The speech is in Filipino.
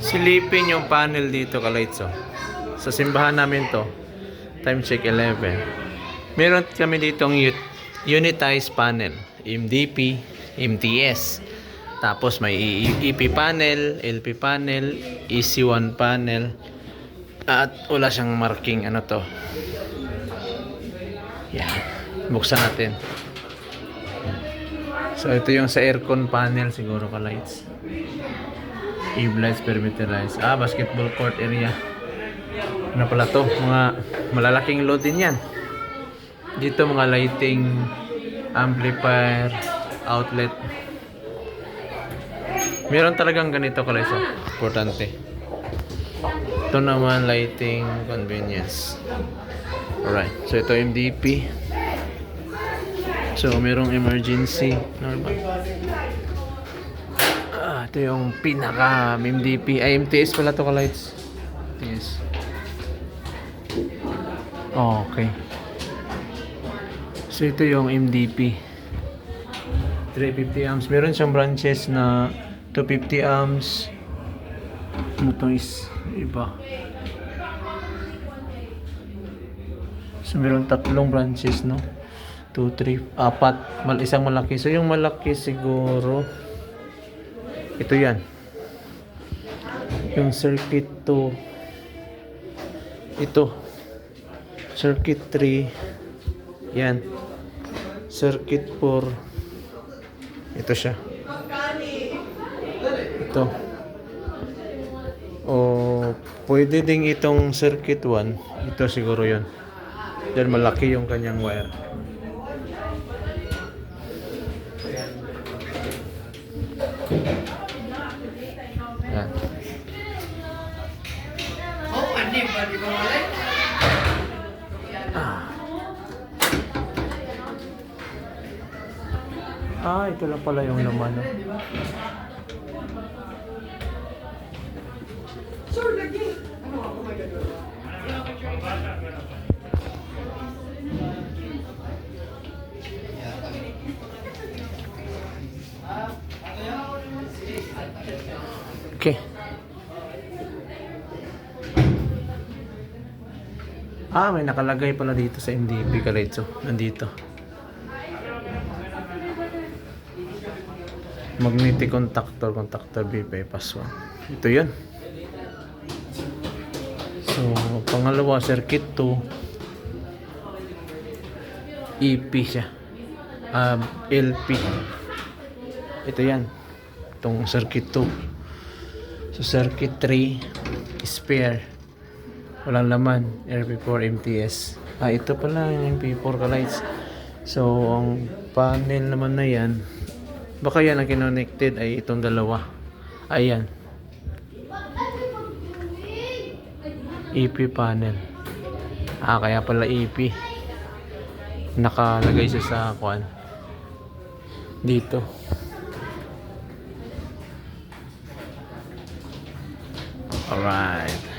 Silipin yung panel dito, kalaitso. Sa simbahan namin to, time check 11. Meron kami ditong unitized panel, MDP, MTS. Tapos may E- EP panel, LP panel, EC1 panel, at wala siyang marking ano to. Yan. Buksan natin. So ito yung sa aircon panel siguro ka lights. Eve lights perimeter lights. Ah, basketball court area. Ano pala to? Mga malalaking load din yan. Dito mga lighting, amplifier, outlet. Meron talagang ganito ka lights. oh. Importante. Ito naman lighting convenience. Alright. So ito MDP. So merong emergency. Normal. Ito yung pinaka MDP. Ay, MTS pala to ka lights. MTS. Okay. So ito yung MDP. 350 amps. Meron siyang branches na 250 amps. Ano to is iba. So meron tatlong branches, no? 2, 3, apat. Mal isang malaki. So yung malaki siguro ito yan. Yung circuit 2 ito. Circuit 3 yan. Circuit 4 ito siya. Ito. O pwede ding itong circuit 1. Ito siguro yon. Diyan malaki yung kanyang wire. Ah, ito lang pala yung laman. No? Okay. Ah, may nakalagay pala dito sa MDP Karetso. Nandito. Magnetic contactor, contactor B bypass 1. Ito yan. So, pangalawa, circuit 2. EP siya. Um, LP. Ito yan. Itong circuit 2. So, circuit 3, spare. Walang laman. RP4 MTS. Ah, ito pala yung MP4 ka lights. So, ang panel naman na yan, baka yan ang kinonected ay itong dalawa. Ayan. EP panel. Ah, kaya pala EP. Nakalagay siya sa kwan. Dito. Alright.